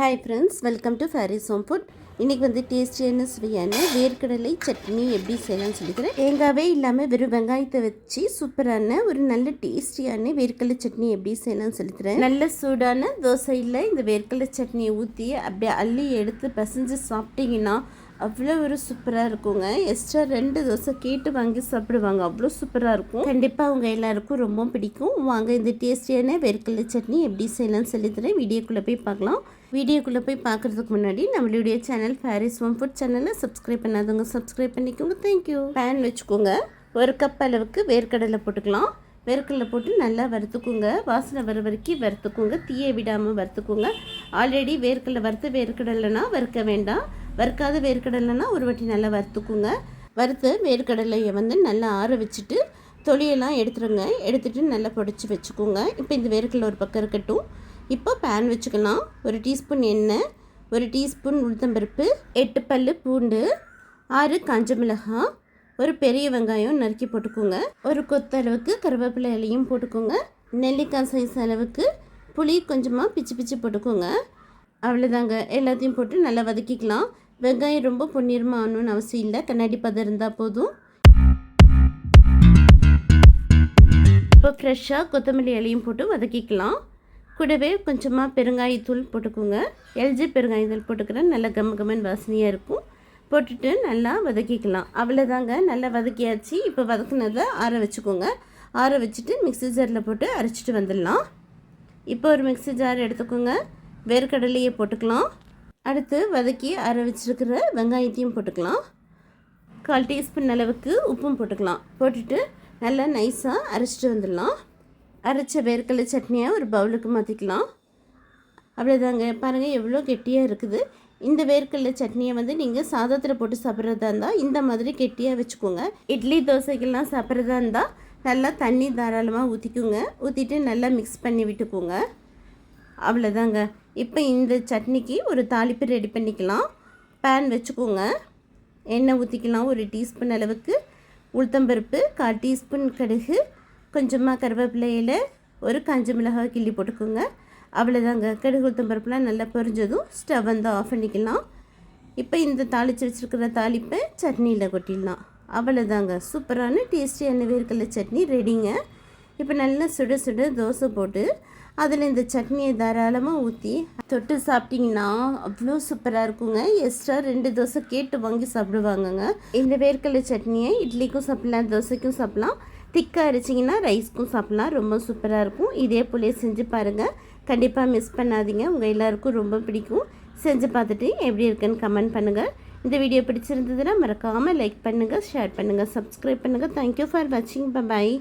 Hi friends welcome to Faris home food இன்றைக்கி வந்து டேஸ்டியான சுவையான? வேர்க்கடலை சட்னி எப்படி செய்யலாம்னு சொல்லிக்கிறேன். தேங்காவே இல்லாமல் வெறும் வெங்காயத்தை வச்சு சூப்பரான ஒரு நல்ல டேஸ்டியான வேர்க்கடலை சட்னி எப்படி செய்யலாம்னு சொல்லிக்கிறேன். நல்ல சூடான தோசையில் இந்த வேர்க்கடலை சட்னியை ஊற்றி அப்படியே அள்ளி எடுத்து பசைஞ்சு சாப்பிட்டீங்கன்னா அவ்வளோ ஒரு சூப்பராக இருக்குங்க. எக்ஸ்ட்ரா ரெண்டு தோசை கேட்டு வாங்கி சாப்பிடுவாங்க. அவ்வளோ சூப்பராக இருக்கும். கண்டிப்பாக அவங்க எல்லாருக்கும் ரொம்ப பிடிக்கும். வாங்க இந்த டேஸ்டியான வேர்க்கடலை சட்னி எப்படி செய்யலாம்னு சொல்லி தரேன் வீடியோக்குள்ளே போய் பார்க்கலாம். வீடியோக்குள்ளே போய் பார்க்குறதுக்கு முன்னாடி நம்மளுடைய சேனல் ஃபேரிஸ் ஒன் ஃபுட் சேனலை சப்ஸ்கிரைப் பண்ணாதவங்க சப்ஸ்கிரைப் பண்ணிக்கோங்க. தேங்க்யூ பேன் வச்சுக்கோங்க. ஒரு கப் அளவுக்கு வேர்க்கடலை போட்டுக்கலாம். வேர்க்கடலை போட்டு நல்லா வறுத்துக்குங்க. வாசனை வர வரைக்கும் வறுத்துக்குங்க. தீயை விடாமல் வறுத்துக்குங்க. ஆல்ரெடி வேர்க்கடலை வறுத்து வேர்க்கடலைனா வறுக்க வேண்டாம். வறுக்காத வேர்க்கடலைனா ஒரு வாட்டி நல்லா வறுத்துக்குங்க. வறுத்த வேர்க்கடலையை வந்து நல்லா ஆற வச்சுட்டு தொலியெல்லாம் எடுத்துருங்க. எடுத்துகிட்டு நல்லா பொடிச்சு வச்சுக்கோங்க. இப்போ இந்த வேர்க்கடலை ஒரு பக்கம் இருக்கட்டும். இப்போ பேன் வச்சுக்கலாம். ஒரு டீஸ்பூன் எண்ணெய். ஒரு டீஸ்பூன் உளுத்தம்பருப்பு எட்டு பல் பூண்டு ஆறு காஞ்ச மிளகாய் ஒரு பெரிய வெங்காயம் நறுக்கி போட்டுக்கோங்க. ஒரு கொத்தளவுக்கு கருவேப்பிலை இலையும் போட்டுக்கோங்க. நெல்லிக்காய் சைஸ் அளவுக்கு புளி கொஞ்சமாக பிச்சு பிச்சு போட்டுக்கோங்க. அவ்வளோதாங்க எல்லாத்தையும் போட்டு நல்லா வதக்கிக்கலாம். வெங்காயம் ரொம்ப பொன்னிறமாக ஆகணும்னு அவசியம் இல்லை. கண்ணாடி பதம் இருந்தால் போதும். இப்போ ஃப்ரெஷ்ஷாக கொத்தமல்லி இலையும் போட்டு வதக்கிக்கலாம். கூடவே கொஞ்சமாக பெருங்காயத்தூள் போட்டுக்கோங்க. எல்ஜி பெருங்காயத்தூள் போட்டுக்கிறேன். நல்லா கம்ம கம்மன் வாசனையாக இருக்கும். போட்டுட்டு நல்லா வதக்கிக்கலாம். அவ்வளோதாங்க நல்லா வதக்கியாச்சு. இப்போ வதக்குனதை ஆற வச்சுக்கோங்க. ஆற வச்சுட்டு மிக்ஸி ஜாரில் போட்டு அரைச்சிட்டு வந்துடலாம். இப்போ ஒரு மிக்ஸி ஜார் எடுத்துக்கோங்க. வேர்க்கடலையை போட்டுக்கலாம். அடுத்து வதக்கி அர வச்சுருக்கிற வெங்காயத்தையும் போட்டுக்கலாம். கால் டீஸ்பூன் அளவுக்கு உப்பும் போட்டுக்கலாம். போட்டுட்டு நல்லா நைஸாக அரைச்சிட்டு வந்துடலாம். அரைச்ச வேர்க்கடலை சட்னியை ஒரு பவுலுக்கு மாற்றிக்கலாம் அவ்வளோதாங்க பாருங்கள் எவ்வளோ கெட்டியாக இருக்குது. இந்த வேர்க்கடலை சட்னியை வந்து நீங்கள் சாதத்தில் போட்டு சாப்பிட்றதா இருந்தால் இந்த மாதிரி கெட்டியாக வச்சுக்கோங்க. இட்லி தோசைக்கெல்லாம் சாப்பிட்றதா இருந்தால் நல்லா தண்ணி தாராளமாக ஊற்றிக்கோங்க ஊற்றிட்டு நல்லா மிக்ஸ் பண்ணி விட்டுக்கோங்க. அவ்வளோதாங்க இப்போ இந்த சட்னிக்கு ஒரு தாளிப்பு ரெடி பண்ணிக்கலாம். பேன் வச்சுக்கோங்க. எண்ணெய் ஊற்றிக்கலாம் ஒரு டீஸ்பூன் அளவுக்கு. உளுத்தம்பருப்பு கால் டீஸ்பூன் கடுகு கொஞ்சமாக கருவேப்பிலையில் ஒரு காஞ்ச மிளகாய் கிள்ளி போட்டுக்கோங்க. அவ்வளோதாங்க கடுகு பருப்புலாம் நல்லா பொரிஞ்சதும் ஸ்டவ் வந்து ஆஃப் பண்ணிக்கலாம். இப்போ இந்த தாளித்து வச்சுருக்கிற தாளிப்பை சட்னியில் கொட்டிடலாம். அவ்வளோதாங்க சூப்பரான டேஸ்டியான வேர்க்கடலை சட்னி ரெடிங்க இப்போ நல்லா சுட சுட தோசை போட்டு அதில் இந்த சட்னியை தாராளமாக ஊற்றி தொட்டு சாப்பிட்டிங்கன்னா அவ்வளோ சூப்பராக இருக்குங்க. எக்ஸ்ட்ரா ரெண்டு தோசை கேட்டு வாங்கி சாப்பிடுவாங்கங்க. இந்த வேர்க்கடலை சட்னியை இட்லிக்கும் சாப்பிட்லாம் தோசைக்கும் சாப்பிட்லாம். திக்காக அரைச்சிங்கன்னா ரைஸ்க்கும் சாப்பிட்லாம். ரொம்ப சூப்பராக இருக்கும். இதே போலே செஞ்சு பாருங்கள் கண்டிப்பாக மிஸ் பண்ணாதீங்க. உங்கள் எல்லாருக்கும் ரொம்ப பிடிக்கும். செஞ்சு பார்த்துட்டு எப்படி இருக்குன்னு கமெண்ட் பண்ணுங்கள் இந்த வீடியோ பிடிச்சிருந்ததுன்னா மறக்காமல் லைக் பண்ணுங்கள் ஷேர் பண்ணுங்கள் சப்ஸ்கிரைப் பண்ணுங்கள் தேங்க்யூ ஃபார் வாட்சிங் பாய்